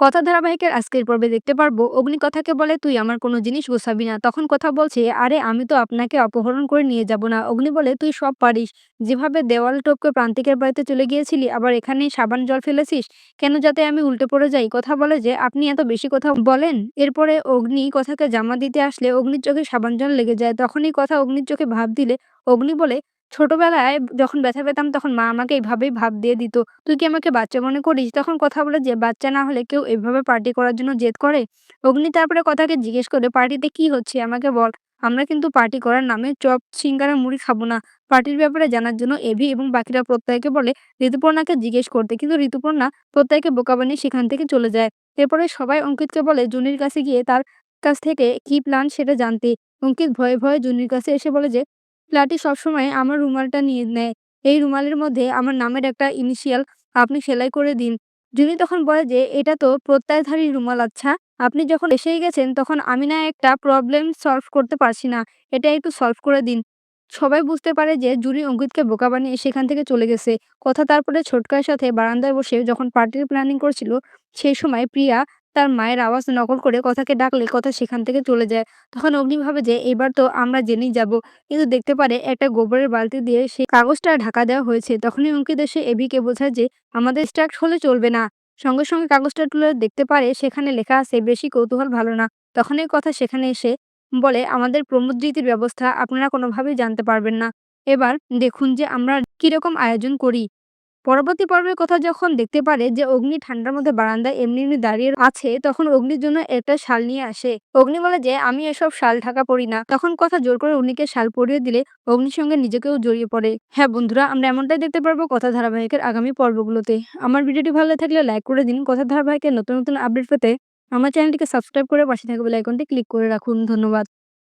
কথা ধারাবাহিকের আজকের পর্বে দেখতে পারব। অগ্নি কথাকে বলে, তুই আমার কোনো জিনিস গোছাবি না। তখন কথা বলছে, আরে, আমি তো আপনাকে অপহরণ করে নিয়ে যাব না। অগ্নি বলে, তুই সব পারিস। যেভাবে দেওয়াল টপকে প্রান্তিকের বাড়িতে চলে গিয়েছিলি, আবার এখানে সাবান জল ফেলেছিস, কেন যাতে আমি উল্টে পড়ে যাই? কথা বলে যে, আপনি এত বেশি কথা বলেন? এরপরে অগ্নি কথাকে জামা দিতে আসলে অগ্নির চোখে সাবান জল লেগে যায়। তখনই কথা অগ্নির চোখে ভাব দিলে। অগ্নি বলে ছোটবেলায় যখন ব্যথা পেতাম তখন মা আমাকে এভাবেই ভাব দিয়ে দিত, তুই কি আমাকে বাচ্চা মনে করিস? তখন কথা বলে যে, বাচ্চা না হলে কেউ এভাবে পার্টি করার জন্য জেদ করে? অগ্নি তারপরে কথাকে জিজ্ঞেস করে পার্টিতে কি হচ্ছে? আমাকে বল। আমরা কিন্তু পার্টি করার নামে চপ, সিঙ্গারা, মুড়ি খাব না। পার্টির ব্যাপারে জানার জন্য এভি এবং বাকিরা প্রত্যয়কে বলে, ঋতুপর্ণাকে জিজ্ঞেস করতে। কিন্তু ঋতুপর্ণা প্রত্যয়কে বোকা বানিয়ে সেখান থেকে চলে যায়। এরপরে সবাই অঙ্কিতকে বলে, জুনির কাছে গিয়ে তার কাছ থেকে কি প্ল্যান সেটা জানতে। অঙ্কিত ভয়ে ভয়ে জুনির কাছে এসে বলে যে প্লাটি সবসময় আমার রুমালটা নিয়ে নেয়। এই রুমালের মধ্যে আমার নামের একটা ইনিশিয়াল আপনি সেলাই করে দিন। জুনি তখন বলে যে, এটা তো প্রত্যয়ধারী রুমাল আচ্ছা। আপনি যখন এসেই গেছেন, তখন আমি না একটা প্রবলেম সলভ করতে পারছি না। এটা একটু সলভ করে দিন। সবাই বুঝতে পারে যে জুনি অঙ্কিতকে বোকা বানিয়ে সেখান থেকে চলে গেছে। কথা তারপরে ছোটকার সাথে বারান্দায় বসে যখন পার্টির প্ল্যানিং করছিল, সেই সময় প্রিয়া তার মায়ের আওয়াজ নকল করে কথাকে ডাকলে কথা সেখান থেকে চলে যায়। তখন অগ্নি ভাবে যে, এবার তো আমরা জেনেই যাব। কিন্তু দেখতে পারে একটা গোবরের বালতি দিয়ে সেই কাগজটা ঢাকা দেওয়া হয়েছে। তখনই অঙ্কিত এসে এভিকে বোঝায় যে, আমাদের স্ট্রাক্ট হলে চলবে না। সঙ্গে সঙ্গে কাগজটা তুলে দেখতে পারে সেখানে লেখা আছে, বেশি কৌতূহল ভালো না। তখন এই কথা সেখানে এসে বলে, আমাদের প্রমোদৃতির ব্যবস্থা আপনারা কোনোভাবেই জানতে পারবেন না। এবার দেখুন যে, আমরা কীরকম আয়োজন করি। পরবর্তী পর্বের কথা যখন দেখতে পারে যে অগ্নি ঠান্ডার মধ্যে বারান্দায় এমনি এমনি দাঁড়িয়ে আছে, তখন অগ্নির জন্য একটা শাল নিয়ে আসে। অগ্নি বলে যে, আমি এসব শাল ঢাকা পড়ি না। তখন কথা জোর করে অগ্নিকে শাল পরিয়ে দিলে অগ্নির সঙ্গে নিজেকেও জড়িয়ে পড়ে। হ্যাঁ বন্ধুরা, আমরা এমনটাই দেখতে পারব কথা ধারাবাহিকের আগামী পর্বগুলোতে। আমার ভিডিওটি ভালো থাকলে লাইক করে দিন। কথা ধারাবাহিকের নতুন নতুন আপডেট পেতে আমার চ্যানেলটিকে সাবস্ক্রাইব করে পাশে থাকবে আইকনটি ক্লিক করে রাখুন। ধন্যবাদ।